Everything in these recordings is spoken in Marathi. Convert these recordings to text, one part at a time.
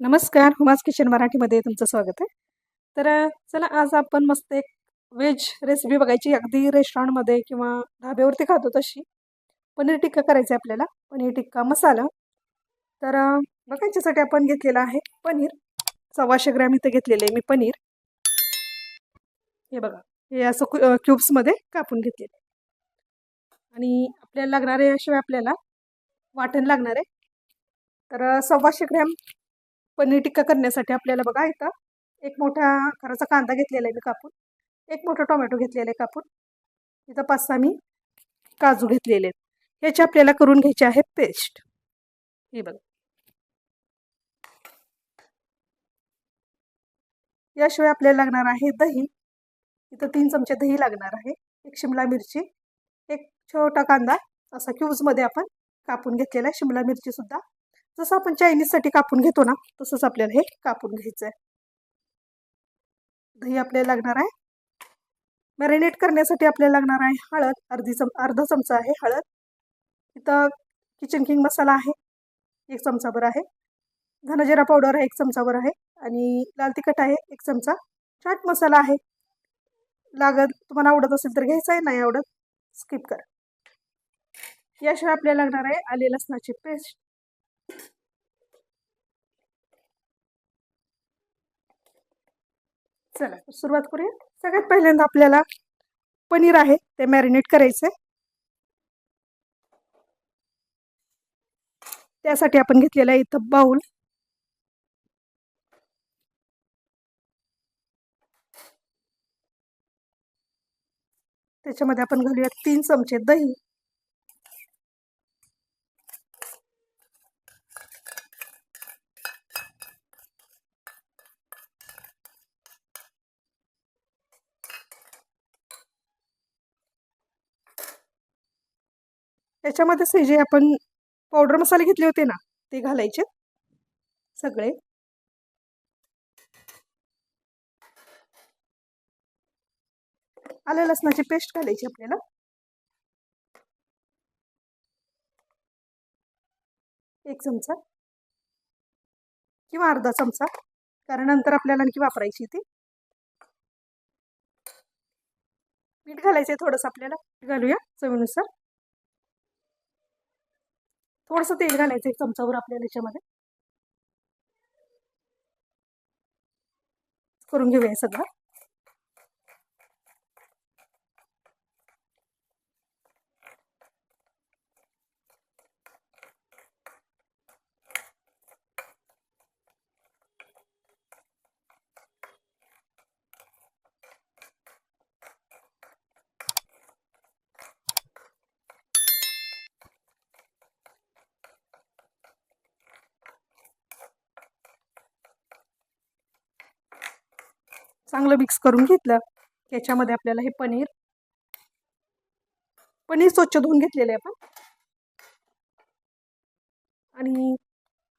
नमस्कार हुमास किचन मराठीमध्ये तुमचं स्वागत आहे. तर चला आज आपण मस्त एक व्हेज रेसिपी बघायची. अगदी रेस्टॉरंटमध्ये किंवा ढाब्यावरती खातो तशी. पनीर टिक्का करायचं आहे आपल्याला. पनीर टिक्का मसाला. तर बघायच्यासाठी बघा याच्यासाठी आपण घेतलेलं आहे पनीर. सव्वाशे ग्रॅम इथं घेतलेलं आहे मी पनीर. हे बघा. हे असं क्यू क्यूब्समध्ये कापून घेतलेलं आणि आपल्याला लागणार आहे याशिवाय आपल्याला वाटण लागणार आहे. तर सव्वाशे ग्रॅम पनीर टिक्का करण्यासाठी आपल्याला बघा इथं एक मोठा खराचा कांदा घेतलेला आहे मी कापून. एक मोठा टोमॅटो घेतलेला आहे कापून. इथं पाच सहा मी काजू घेतलेले आहेत. ह्याचे आपल्याला करून घ्यायचे आहे पेस्ट. हे बघा. याशिवाय आपल्याला लागणार आहे दही. इथं तीन चमचे दही लागणार आहे. एक शिमला मिरची. एक छोटा कांदा असा क्यूजमध्ये आपण कापून घेतलेला आहे. शिमला मिरची सुद्धा जसं आपण चायनीजसाठी कापून घेतो ना तसंच आपल्याला हे कापून घ्यायचं आहे दही आपल्याला लागणार आहे. मॅरिनेट करण्यासाठी आपल्याला लागणार आहे हळद अर्धी चम अर्धा चमचा आहे हळद. इथं किचन किंग मसाला आहे एक चमचाभर आहे. धनजिरा पावडर आहे एक चमचाभर आहे आणि लाल तिखट आहे एक चमचा. चाट मसाला आहे. लागत तुम्हाला आवडत असेल तर घ्यायचं आहे नाही आवडत स्किप करा. याशिवाय आपल्याला लागणार आहे आले लसणाची पेस्ट चला तर सुरुवात करूया सगळ्यात पहिल्यांदा आपल्याला पनीर आहे ते मॅरिनेट करायचं आहे त्यासाठी आपण घेतलेलं आहे इथं बाऊल. त्याच्यामध्ये आपण घालूया तीन चमचे दही. त्याच्यामध्ये जे आपण पावडर मसाले घेतले होते ना ते घालायचे. सगळे. आलं लसणाची पेस्ट घालायची आपल्याला. एक चमचा. किंवा अर्धा चमचा. कारण नंतर आपल्याला आणखी वापरायची ती. मीठ घालायचं आहे थोडंसं आपल्याला. घालूया चवीनुसार. थोडस तेल घालायचं एक चमचावर आपल्याला याच्यामध्ये. करून घेऊया सगळं. चांगलं मिक्स करून घेतलं. त्याच्यामध्ये आपल्याला हे पनीर. पनीर स्वच्छ धुवून घेतलेलं आहे आपण. आणि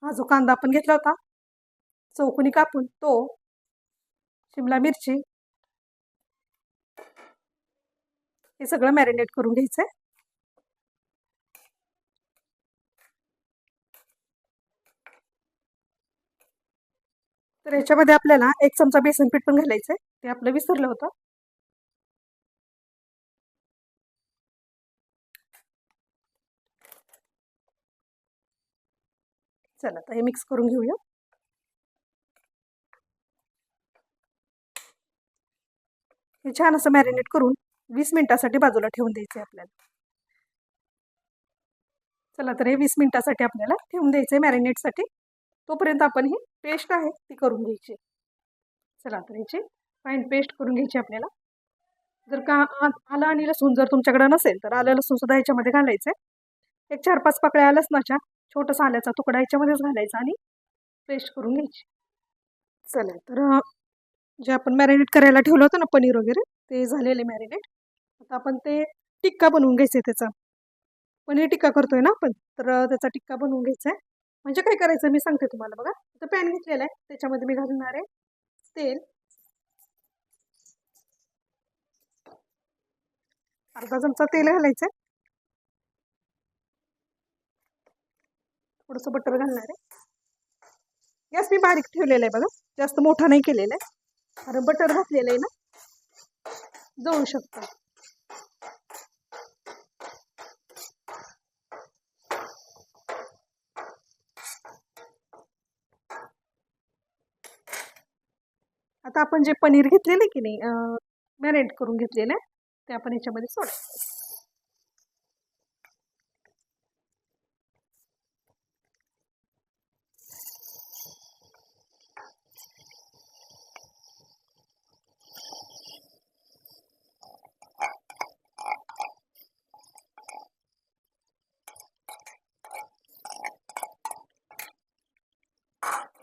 हा जो कांदा आपण घेतला होता चौकोनी कापून तो शिमला मिरची. हे सगळं मॅरिनेट करून घ्यायचं आहे तर याच्यामध्ये आपल्याला एक चमचा बेसन पीठ पण घालायचं आहे. ते आपलं विसरलं होतं. चला आता हे मिक्स करून घेऊया. हे छान असं मॅरिनेट करून वीस मिनिटासाठी बाजूला ठेवून द्यायचं आहे आपल्याला. चला तर हे वीस मिनिटासाठी आपल्याला ठेवून द्यायचं आहे मॅरिनेटसाठी तोपर्यंत आपण ही पेस्ट आहे ती करून घ्यायची. चला तर ह्याची फाईन पेस्ट करून घ्यायची आपल्याला. जर का आलं आणि लसूण जर तुमच्याकडे नसेल तर आलं लसूण सुद्धा ह्याच्यामध्ये घालायचं आहे एक चार पाच पाकळ्या लसणाच्या छोटासा आल्याचा तुकडा ह्याच्यामध्येच घालायचा आणि पेस्ट करून घ्यायची. चला तर जे आपण मॅरिनेट करायला ठेवलं होतं ना पनीर वगैरे ते झालेले मॅरिनेट आता आपण ते टिक्का बनवून घ्यायचं आहे त्याचा. पनीर टिक्का करतोय ना आपण तर त्याचा टिक्का बनवून घ्यायचा आहे म्हणजे काय करायचं? मी सांगते तुम्हाला बघा. तर पॅन घेतलेला आहे. त्याच्यामध्ये मी घालणार आहे तेल. अर्धा चमचा तेल घालायचं थोडस थोडंसं बटर घालणार आहे. गॅस मी बारीक ठेवलेला आहे बघा. जास्त मोठा नाही केलेला आहे. कारण बटर घातलेलं आहे ना. जळू शकतं. आता आपण जे पनीर घेतलेलं आहे की नाही मॅरिनेट करून घेतलेलं आहे ते आपण याच्यामध्ये सोडायचं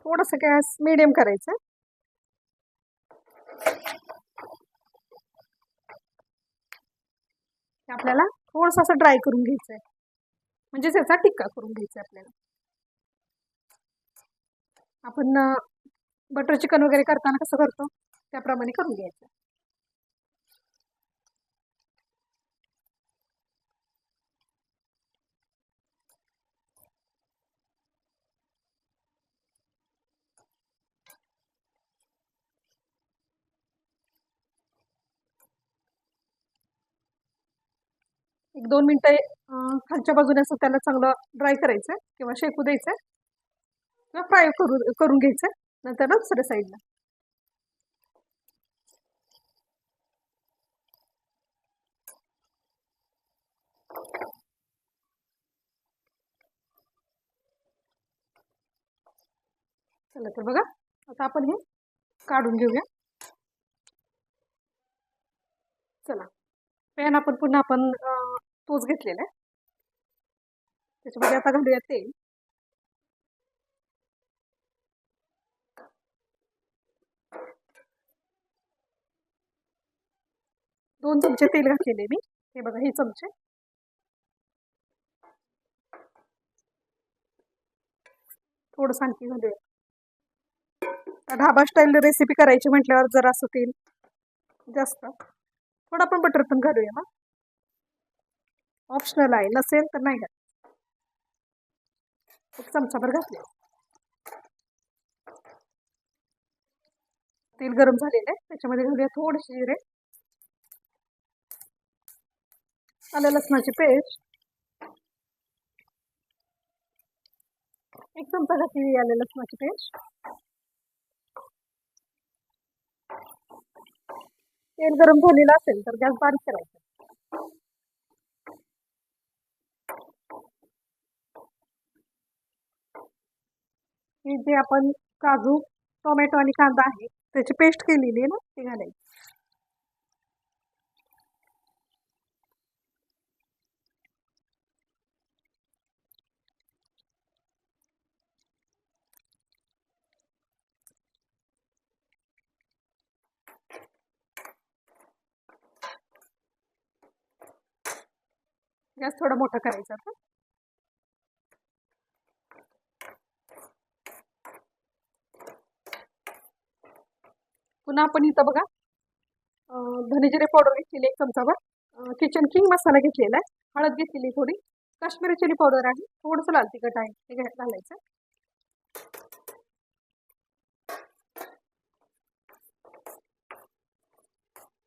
थोडंसं गॅस मिडियम करायचं ते आपल्याला थोडंसं असं ड्राय करून घ्यायचं आहे म्हणजे त्याचा टिक्का करून घ्यायचा आपल्याला. आपण बटर चिकन वगैरे करताना कसं करतो? त्याप्रमाणे करून घ्यायचं. एक दोन मिनटं खालच्या बाजूने असं त्याला चांगलं ड्राय करायचं किंवा शेकू द्यायचं किंवा फ्राय करू करून घ्यायचं नंतर दुसऱ्या साईडला चला तर बघा आता आपण हे काढून घेऊया. चला. पॅन आपण पुन्हा आपण तोच घेतलेला आहे. त्याच्यामध्ये आता घालूया तेल दोन चमचे तेल घातलेले मी. हे बघा हे चमचे. थोडं आणखी घालूया. ढाबा स्टाईल रेसिपी करायची म्हटल्यावर जरा असं तेल जास्त. थोडं आपण बटर पण घालूया मग ऑप्शनल आहे. नसेल तर नाही घात एक चमचाभर घातले. तेल गरम झालेलं आहे. त्याच्यामध्ये घालूया थोडेसे जिरे. आलं लसणाची पेस्ट. एक चमचा घातली आलं लसणाची पेस्ट. तेल गरम झालेलं असेल तर गॅस बारीक करायचा. हे जे आपण काजू टोमॅटो आणि कांदा आहे त्याची पेस्ट केलेली आहे ना ते घालायची. गॅस थोडा मोठा करायचा पुन्हा आपण इथं बघा. अं, पावडर घेतलेली एक चमचाभर किचन किंग मसाला घेतलेला आहे. हळद घेतलेली थोडी. काश्मीरी चिली पावडर आहे. थोडंसं लाल तिखट आहे. हे घालायचं.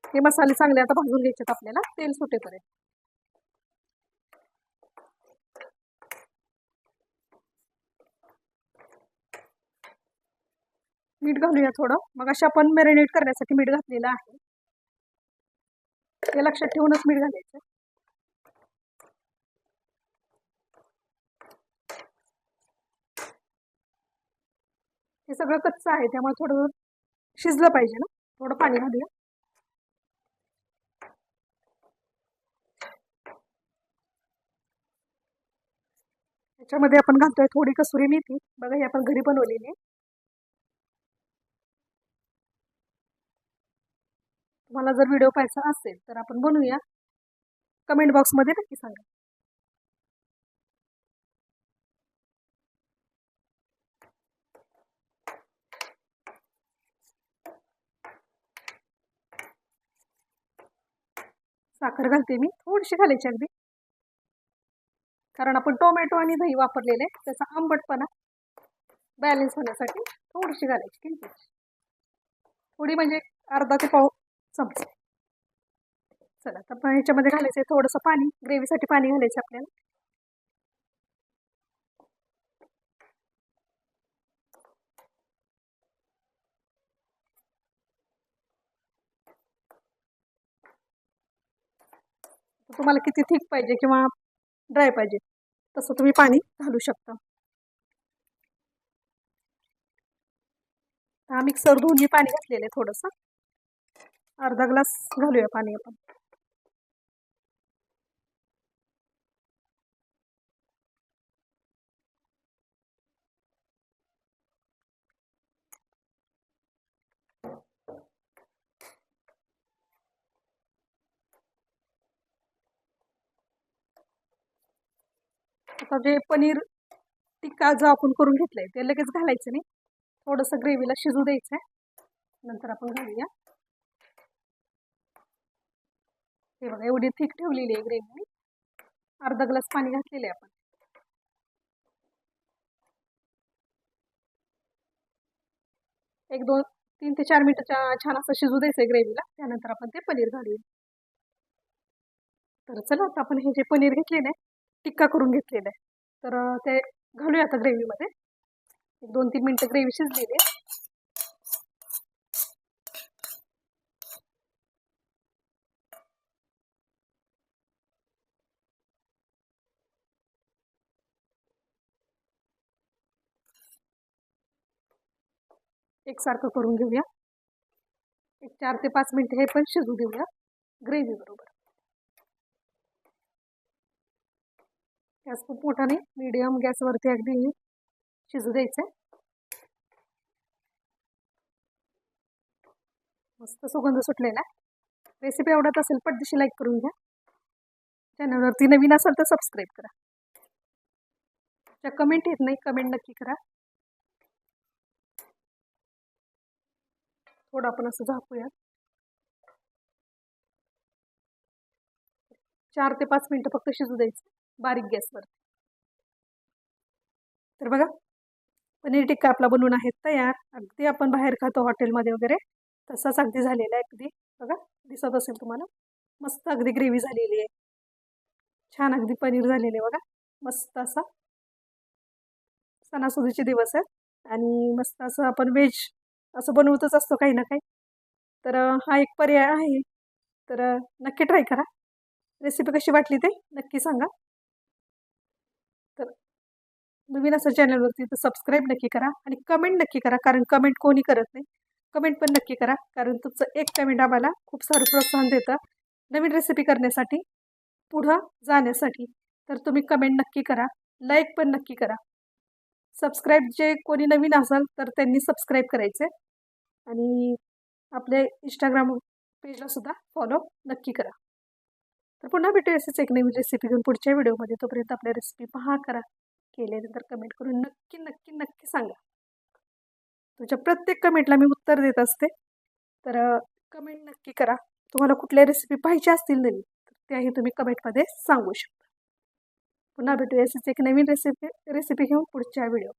हे मसाले चांगले आता भाजून घ्यायचे आपल्याला. तेल सुटेपर्यंत. मीठ घालूया थोडं. मग अशा आपण मॅरिनेट करण्यासाठी मीठ घातलेलं आहे. ते लक्षात ठेवूनच मीठ घालायचं. हे सगळं कच्चं आहे त्यामुळे थोडं शिजलं पाहिजे ना. थोडं पाणी घालूया. याच्यामध्ये आपण घालतोय थोडी कसुरी मेथी. बघा ही आपण घरी बनवलेली आहे. तुम्हाला जर व्हिडिओ पाहायचा असेल तर आपण बनवूया. कमेंट बॉक्समध्ये नक्की सांगा. साखर घालते मी. थोडीशी घालायची अगदी. कारण आपण टोमॅटो आणि दही वापरलेले त्याचा आंबटपणा बॅलन्स होण्यासाठी थोडीशी घालायची किंचित थोडी म्हणजे अर्धा ते पाव चमचा चला तर पण ह्याच्यामध्ये घालायचं आहे थोडंसं पाणी ग्रेव्हीसाठी पाणी घालायचं आपल्याला. तुम्हाला किती थिक पाहिजे किंवा ड्राय पाहिजे तसं तुम्ही पाणी घालू शकता. हा मिक्सर धुवून पाणी घातलेलं आहे थोडंसं. अर्धा ग्लास घालूया पाणी आपण. आता जे पनीर टिक्का जो आपण करून घेतलंय ते लगेच घालायचं नाही. थोडंसं ग्रेव्हीला शिजू द्यायचं आहे नंतर आपण घालूया. हे बघा एवढी थिक ठेवलेली आहे ग्रेव्ही. अर्धा ग्लास पाणी घातलेलं आहे आपण. एक दोन तीन ते चार मिनिटाच्या छान असं शिजू द्यायचं आहे ग्रेव्हीला. त्यानंतर आपण ते पनीर घालूया. तर चला आता आपण हे जे पनीर घेतलेलं आहे टिक्का करून घेतलेलं आहे. तर ते घालूया आता ग्रेव्हीमध्ये. एक दोन तीन मिनटं ग्रेव्ही शिजलेली आहे. एकसारखं करून घेऊया. एक चार ते पाच मिनटं हे पण शिजू देऊया. ग्रेव्ही बरोबर. गॅस खूप मोठा नाही मिडियम गॅसवरती अगदी शिजू द्यायचं आहे मस्त सुगंध सुटलेला आहे. रेसिपी आवडत असेल पटदिशी लाईक करून घ्या. चॅनलवरती नवीन असेल तर सबस्क्राईब करा. ज्या कमेंट येत नाही कमेंट नक्की करा. थोडं आपण असं झाकूया चार ते पाच मिनटं फक्त शिजू द्यायचं बारीक गॅसवर. तर बघा पनीर टिक्का आपला बनवून आहे तयार. अगदी आपण बाहेर खातो हॉटेलमध्ये वगैरे तसाच अगदी झालेला आहे अगदी. बघा दिसत असेल तुम्हाला. मस्त अगदी ग्रेव्ही झालेली आहे. छान अगदी पनीर झालेले बघा. मस्त असा सणासुदीचे दिवस आहेत. आणि मस्त असं आपण व्हेज असं बनवतच असतो काही ना काही. तर हा एक पर्याय आहे. तर नक्की ट्राय करा. रेसिपी कशी वाटली ते नक्की सांगा. तर नवीन असं चॅनलवरती तर सबस्क्राईब नक्की करा आणि कमेंट नक्की करा कारण कमेंट कोणी करत नाही. कमेंट पण नक्की करा कारण तुमचं एक कमेंट आम्हाला खूप सारं प्रोत्साहन देतं नवीन रेसिपी करण्यासाठी पुढं जाण्यासाठी. तर तुम्ही कमेंट नक्की करा लाईक पण नक्की करा. सबस्क्राईब जे कोणी नवीन असाल तर त्यांनी सबस्क्राईब करायचे आणि आपल्या इंस्टाग्राम पेजला सुद्धा फॉलो नक्की करा. तर पुन्हा भेटू असेच एक नवीन रेसिपी घेऊन पुढच्या व्हिडिओमध्ये. तोपर्यंत आपल्या रेसिपी पहा करा. केल्यानंतर कमेंट करून नक्की नक्की नक्की सांगा. तुमच्या प्रत्येक कमेंटला मी उत्तर देत असते. तर कमेंट नक्की करा. तुम्हाला कुठल्या रेसिपी पाहिजे असतील नवीन तर त्याही तुम्ही कमेंटमध्ये सांगू शकता. पुन्हा भेटूया असेच एक नवीन रेसिपी रेसिपी घेऊन पुढच्या व्हिडिओ